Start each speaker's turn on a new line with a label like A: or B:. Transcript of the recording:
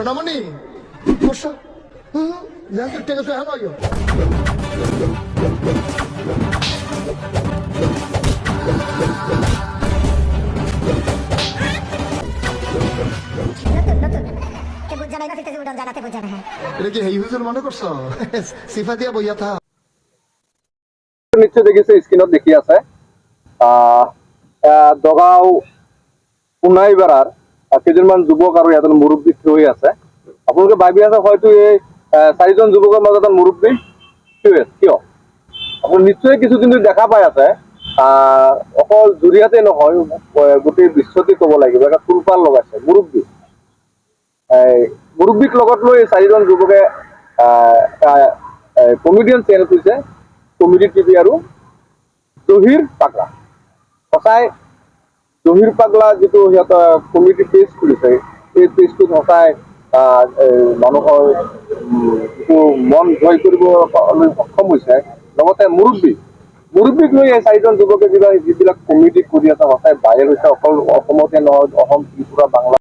A: সোনামণি বসো। হুম যাই ঠিক আছে হ্যাঁ
B: হ্যাঁ।
A: এটা কি হেই হুজুর মনে করছ? সিফা দিয়া বইয়া থা।
C: নিশ্চয় দেখিছে স্ক্ৰীণত দেখি আছে। আহ, আহ, দগাঁও সোণাইবাৰাৰ আহ, কেইজনমান যুৱক আৰু এজন মুৰব্বী থিয় আছে। আপোনালোকে ভাবি আছে হয়তো এই চাৰিজন যুৱকৰ মাজত এজন মুৰব্বী থিয় আছে। কিয়? আপুনি নিশ্চয় কিছু কিন্তু দেখা পাই আছে। অকল জুৰিয়াতে নহয় গোটেই বিশ্বতে ক'ব লাগিব। এটা তোলপাল লগাইছে, মুৰব্বী। মুৰব্বীক লগত লৈ চাৰিজন যুৱকে কমেডিয়ান চেনেল খুলিছে কমেডি টিভি আৰু জহিৰ পাগলা। সঁচাই জহিৰ পাগলা যিটো সিহঁতৰ কমেডি পেজ খুলিছে এই পেজটোত সঁচাই মানুহৰ মন জয় কৰিবলৈ সক্ষম হৈছে। লগতে মুৰব্বী মুৰব্বীক লৈ এই চাৰিজন যুৱকে যিবিলাক যিবিলাক কমেডি কৰি আছে সঁচাই ভাইৰেল হৈছে অকল অসমতে নহয় অসম ত্ৰিপুৰা বাংলা